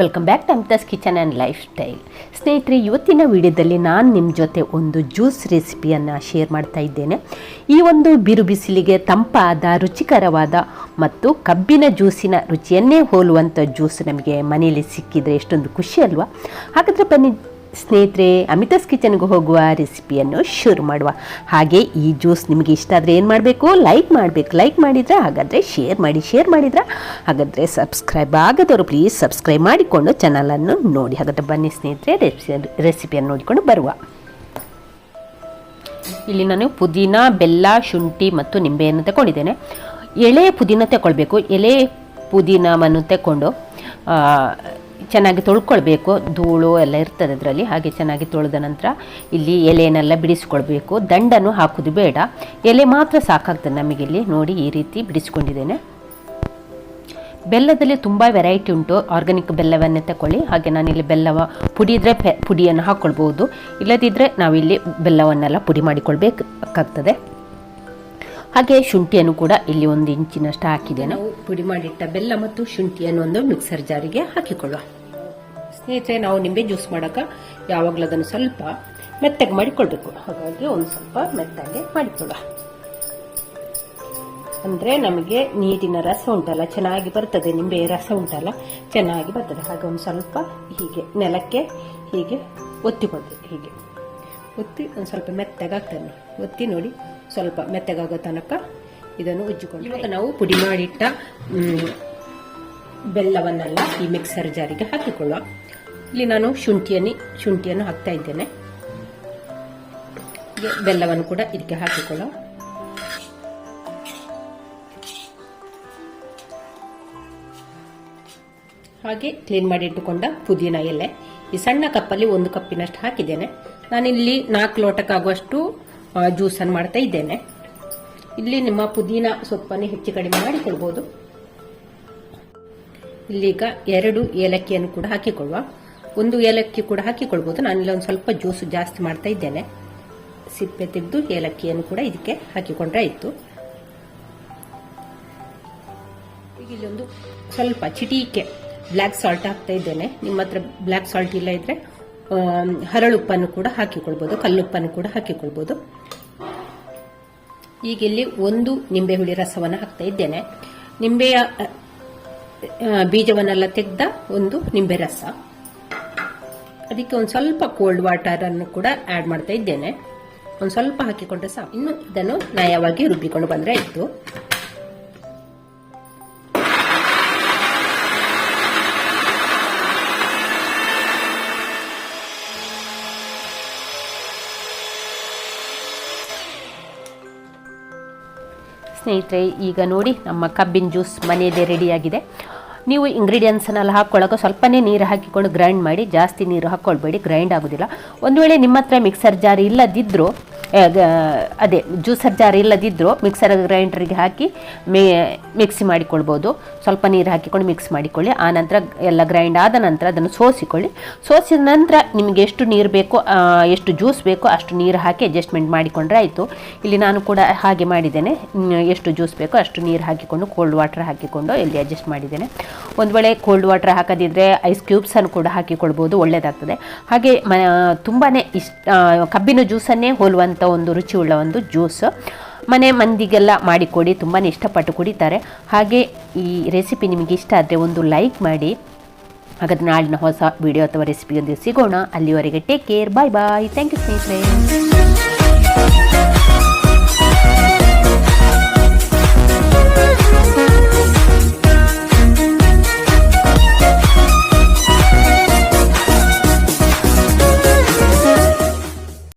Welcome back to Amita's kitchen and lifestyle ಸ್ನೇಹಿತರೆ, ಇವತ್ತಿನ ವಿಡಿಯೋದಲ್ಲಿ ನಾನು ನಿಮ್ಮ ಜೊತೆ ಒಂದು ಜ್ಯೂಸ್ ರೆಸಿಪಿಯನ್ನು ಶೇರ್ ಮಾಡ್ತಾ ಇದ್ದೇನೆ. ಈ ಒಂದು ಬಿರು ಬಿಸಿಲಿಗೆ ತಂಪಾದ, ರುಚಿಕರವಾದ ಮತ್ತು ಕಬ್ಬಿನ ಜ್ಯೂಸಿನ ರುಚಿಯನ್ನೇ ಹೋಲುವಂಥ ಜ್ಯೂಸ್ ನಮಗೆ ಮನೆಯಲ್ಲಿ ಸಿಕ್ಕಿದರೆ ಎಷ್ಟೊಂದು ಖುಷಿ ಅಲ್ವಾ? ಹಾಗಾದರೆ ಬನ್ನಿ ಸ್ನೇಹಿತರೆ, ಅಮಿತಾಸ್ ಕಿಚನ್ಗೆ ಹೋಗುವ ರೆಸಿಪಿಯನ್ನು ಶುರು ಮಾಡುವ. ಹಾಗೆ ಈ ಜ್ಯೂಸ್ ನಿಮಗೆ ಇಷ್ಟ ಆದರೆ ಏನು ಮಾಡಬೇಕು? ಲೈಕ್ ಮಾಡಬೇಕು. ಲೈಕ್ ಮಾಡಿದರೆ ಹಾಗಾದರೆ ಶೇರ್ ಮಾಡಿ, ಶೇರ್ ಮಾಡಿದ್ರೆ ಹಾಗಾದರೆ ಸಬ್ಸ್ಕ್ರೈಬ್ ಆಗದವರು ಪ್ಲೀಸ್ ಸಬ್ಸ್ಕ್ರೈಬ್ ಮಾಡಿಕೊಂಡು ಚಾನಲನ್ನು ನೋಡಿ. ಹಾಗಾದರೆ ಬನ್ನಿ ಸ್ನೇಹಿತರೆ ರೆಸಿಪಿ ರೆಸಿಪಿಯನ್ನು ನೋಡಿಕೊಂಡು ಬರುವ. ಇಲ್ಲಿ ನಾನು ಪುದೀನ, ಬೆಲ್ಲ, ಶುಂಠಿ ಮತ್ತು ನಿಂಬೆಯನ್ನು ತಗೊಂಡಿದ್ದೇನೆ. ಎಳೆ ಪುದೀನ ತಗೊಳ್ಬೇಕು. ಎಳೆ ಪುದೀನವನ್ನು ತಗೊಂಡು ಚೆನ್ನಾಗಿ ತೊಳ್ಕೊಳ್ಬೇಕು. ಧೂಳು ಎಲ್ಲ ಇರ್ತದೆ ಅದರಲ್ಲಿ, ಹಾಗೆ ಚೆನ್ನಾಗಿ ತೊಳೆದ ನಂತರ ಇಲ್ಲಿ ಎಲೆಯನ್ನೆಲ್ಲ ಬಿಡಿಸ್ಕೊಳ್ಬೇಕು. ದಂಡನ್ನು ಹಾಕೋದು ಬೇಡ. ಎಲೆ ಮಾತ್ರ ಸಾಕಾಗ್ತದೆ ನಮಗಿಲ್ಲಿ ನೋಡಿ ಈ ರೀತಿ ಬಿಡಿಸ್ಕೊಂಡಿದ್ದೇನೆ. ಬೆಲ್ಲದಲ್ಲಿ ತುಂಬ ವೆರೈಟಿ ಉಂಟು. ಆರ್ಗ್ಯಾನಿಕ್ ಬೆಲ್ಲವನ್ನೇ ತಗೊಳ್ಳಿ ಹಾಗೆ ನಾನಿಲ್ಲಿ ಬೆಲ್ಲವ ಪುಡಿ ಇದ್ದರೆ ಪುಡಿಯನ್ನು ಹಾಕ್ಕೊಳ್ಬೋದು ಇಲ್ಲದಿದ್ದರೆ ನಾವಿಲ್ಲಿ ಬೆಲ್ಲವನ್ನೆಲ್ಲ ಪುಡಿ ಮಾಡಿಕೊಳ್ಬೇಕಾಗ್ತದೆ. ಹಾಗೆ ಶುಂಠಿಯನ್ನು ಕೂಡ ಇಲ್ಲಿ ಒಂದು ಇಂಚಿನಷ್ಟು ಹಾಕಿದೆ ನಾವು ಪುಡಿ ಮಾಡಿಟ್ಟ ಬೆಲ್ಲ ಮತ್ತು ಶುಂಠಿಯನ್ನು ಒಂದು ಮಿಕ್ಸರ್ ಜಾರಿಗೆ ಹಾಕಿಕೊಳ್ಳುವ. ಸ್ನೇಹಿತರೆ, ನಾವು ನಿಂಬೆ ಜ್ಯೂಸ್ ಮಾಡೋಕೆ ಯಾವಾಗಲೂ ಅದನ್ನು ಸ್ವಲ್ಪ ಮೆತ್ತಗೆ ಮಾಡಿಕೊಳ್ಬೇಕು. ಹಾಗಾಗಿ ಒಂದು ಸ್ವಲ್ಪ ಮೆತ್ತಗೆ ಮಾಡಿಕೊಳ್ಳುವ. ಅಂದ್ರೆ ನಮಗೆ ನೀರಿನ ರಸ ಉಂಟಲ್ಲ, ಚೆನ್ನಾಗಿ ಬರ್ತದೆ ನಿಂಬೆ ರಸ ಉಂಟಲ್ಲ, ಚೆನ್ನಾಗಿ ಬರ್ತದೆ. ಹಾಗೆ ಒಂದು ಸ್ವಲ್ಪ ಹೀಗೆ ನೆಲಕ್ಕೆ ಹೀಗೆ ಒತ್ತಿಕೊಳ್ಬೇಕು ಹೀಗೆ. ಒತ್ತಿ ಒಂದು ಸ್ವಲ್ಪ ಮೆತ್ತಗೆ ಮೆತ್ತಗಾಗ್ತದೆ. ಒತ್ತಿ ನೋಡಿ. ಸ್ವಲ್ಪ ಮೆತ್ತಗಾಗೋ ತನಕ ಇದನ್ನು ಉಜ್ಜಿಕೊಂಡು ಇವಾಗ ನಾವು ಪುಡಿ ಮಾಡಿಟ್ಟ ಬೆಲ್ಲವನ್ನೆಲ್ಲ ಈ ಮಿಕ್ಸರ್ ಜಾರಿಗೆ ಹಾಕಿಕೊಳ್ಳುವ ಇಲ್ಲಿ ನಾನು ಶುಂಠಿಯನ್ನು ಶುಂಠಿಯನ್ನು ಹಾಕ್ತಾ ಇದ್ದೇನೆ. ಬೆಲ್ಲವನ್ನು ಕೂಡ ಇದಕ್ಕೆ ಹಾಕಿಕೊಳ್ಳುವ ಹಾಗೆ ಕ್ಲೀನ್ ಮಾಡಿ ಇಟ್ಟುಕೊಂಡ ಪುದೀನ ಎಲೆ. ಈ ಸಣ್ಣ ಕಪ್ಪಲ್ಲಿ ಒಂದು ಕಪ್ಪಿನಷ್ಟು ಹಾಕಿದ್ದೇನೆ. ನಾನಿಲ್ಲಿ ನಾಲ್ಕು ಲೋಟಕ್ಕಾಗುವಷ್ಟು ಜ್ಯೂಸನ್ನು ಮಾಡ್ತಾ ಇದ್ದೇನೆ. ಇಲ್ಲಿ ನಿಮ್ಮ ಪುದೀನ ಸೊಪ್ಪನ್ನು ಹೆಚ್ಚು ಕಡಿಮೆ ಮಾಡಿಕೊಳ್ಬೋದು ಇಲ್ಲೀಗ ಎರಡು ಏಲಕ್ಕಿಯನ್ನು ಕೂಡ ಹಾಕಿಕೊಳ್ಳುವ. ಒಂದು ಏಲಕ್ಕಿ ಕೂಡ ಹಾಕಿಕೊಳ್ಬೋದು. ನಾನಿಲ್ಲಿ ಒಂದು ಸ್ವಲ್ಪ ಜ್ಯೂಸ್ ಜಾಸ್ತಿ ಮಾಡ್ತಾ ಇದ್ದೇನೆ. ಸಿಪ್ಪೆ ತೆಗೆದು ಏಲಕ್ಕಿಯನ್ನು ಕೂಡ ಇದಕ್ಕೆ ಹಾಕಿಕೊಂಡ್ರೆ ಆಯಿತು. ಈಗ ಇಲ್ಲಿ ಒಂದು ಸ್ವಲ್ಪ ಚಿಟಿಕೆ. ಬ್ಲ್ಯಾಕ್ ಸಾಲ್ಟ್ ಹಾಕ್ತಾ ಇದ್ದೇನೆ. ನಿಮ್ಮ ಹತ್ರ ಬ್ಲ್ಯಾಕ್ ಸಾಲ್ಟ್ ಇಲ್ಲ ಇದ್ರೆ ಹರಳುಪ್ಪನ್ನು ಕೂಡ ಹಾಕಿಕೊಳ್ಬೋದು, ಕಲ್ಲುಪ್ಪನ್ನು ಕೂಡ ಹಾಕಿಕೊಳ್ಬೋದು. ಈಗ ಇಲ್ಲಿ ಒಂದು ನಿಂಬೆ ಹುಳಿ ರಸವನ್ನು ಹಾಕ್ತಾ ಇದ್ದೇನೆ. ನಿಂಬೆಯ ಬೀಜವನ್ನೆಲ್ಲ ತೆಗೆದ ಒಂದು ನಿಂಬೆ ರಸ. ಅದಕ್ಕೆ ಒಂದು ಸ್ವಲ್ಪ ಕೋಲ್ಡ್ ವಾಟರ್ ಅನ್ನು ಕೂಡ ಆಡ್ ಮಾಡ್ತಾ ಇದ್ದೇನೆ. ಒಂದು ಸ್ವಲ್ಪ ಹಾಕಿಕೊಂಡ್ರೆ ಸಾಕು. ಇನ್ನು ಇದನ್ನು ನಯವಾಗಿ ರುಬ್ಬಿಕೊಂಡು ಬಂದ್ರೆ ಆಯ್ತು. ಸ್ನೇಹಿತರೆ, ಈಗ ನೋಡಿ ನಮ್ಮ ಕಬ್ಬಿನ ಜ್ಯೂಸ್ ಮನೆಯದೇ ರೆಡಿಯಾಗಿದೆ. ನೀವು ಇಂಗ್ರೀಡಿಯೆಂಟ್ಸನ್ನೆಲ್ಲ ಹಾಕ್ಕೊಳ್ಳೋಕೆ ಸ್ವಲ್ಪನೇ ನೀರು ಹಾಕಿಕೊಂಡು ಗ್ರೈಂಡ್ ಮಾಡಿ, ಜಾಸ್ತಿ ನೀರು ಹಾಕ್ಕೊಳ್ಬೇಡಿ ಗ್ರೈಂಡ್ ಆಗೋದಿಲ್ಲ. ಒಂದು ವೇಳೆ ನಿಮ್ಮ ಹತ್ರ ಮಿಕ್ಸರ್ ಜಾರಿ ಇಲ್ಲದಿದ್ದರೂ ಅದೇ ಜ್ಯೂಸರ್ ಜಾರ್ ಇಲ್ಲದಿದ್ದರೂ ಮಿಕ್ಸರ್ ಗ್ರೈಂಡರಿಗೆ ಹಾಕಿ ಮೇ ಮಿಕ್ಸಿ ಮಾಡಿಕೊಳ್ಬೋದು. ಸ್ವಲ್ಪ ನೀರು ಹಾಕಿಕೊಂಡು ಮಿಕ್ಸ್ ಮಾಡಿಕೊಳ್ಳಿ. ಆ ನಂತರ ಎಲ್ಲ ಗ್ರೈಂಡ್ ಆದ ನಂತರ ಅದನ್ನು ಸೋಸಿಕೊಳ್ಳಿ. ಸೋಸಿದ ನಂತರ ನಿಮಗೆ ಎಷ್ಟು ನೀರು ಬೇಕೋ ಎಷ್ಟು ಜ್ಯೂಸ್ ಬೇಕೋ ಅಷ್ಟು ನೀರು ಹಾಕಿ ಅಡ್ಜಸ್ಟ್ಮೆಂಟ್ ಮಾಡಿಕೊಂಡ್ರೆ ಆಯಿತು. ಇಲ್ಲಿ ನಾನು ಕೂಡ ಹಾಗೆ ಮಾಡಿದ್ದೇನೆ. ಎಷ್ಟು ಜ್ಯೂಸ್ ಬೇಕೋ ಅಷ್ಟು ನೀರು ಹಾಕಿಕೊಂಡು ಕೋಲ್ಡ್ ವಾಟರ್ ಹಾಕಿಕೊಂಡು ಇಲ್ಲಿ ಅಡ್ಜಸ್ಟ್ ಮಾಡಿದ್ದೇನೆ. ಒಂದು ವೇಳೆ ಕೋಲ್ಡ್ ವಾಟರ್ ಹಾಕದಿದ್ದರೆ ಐಸ್ ಕ್ಯೂಬ್ಸನ್ನು ಕೂಡ ಹಾಕಿಕೊಳ್ಬೋದು ಒಳ್ಳೆಯದಾಗ್ತದೆ ಹಾಗೆ ಮ ತುಂಬಾ ಇಷ್ಟ ಕಬ್ಬಿನ ಜ್ಯೂಸನ್ನೇ ಹೋಲುವಂಥ ಒಂದು ರುಚಿಯುಳ್ಳ ಒಂದು ಜ್ಯೂಸ್. ಮನೆ ಮಂದಿಗೆಲ್ಲ ಮಾಡಿಕೊಡಿ ತುಂಬಾ ಇಷ್ಟಪಟ್ಟು ಕುಡಿತಾರೆ. ಹಾಗೆ ಈ ರೆಸಿಪಿ ನಿಮಗೆ ಇಷ್ಟ ಆದರೆ ಒಂದು ಲೈಕ್ ಮಾಡಿ. ಹಾಗಾದ್ರೆ ನಾಳಿನ ಹೊಸ ವಿಡಿಯೋ ಅಥವಾ ರೆಸಿಪಿಯೊಂದಿಗೆ ಸಿಗೋಣ. ಅಲ್ಲಿವರೆಗೆ take care bye bye thank you ಸ್ನೇಹಿತರೆ.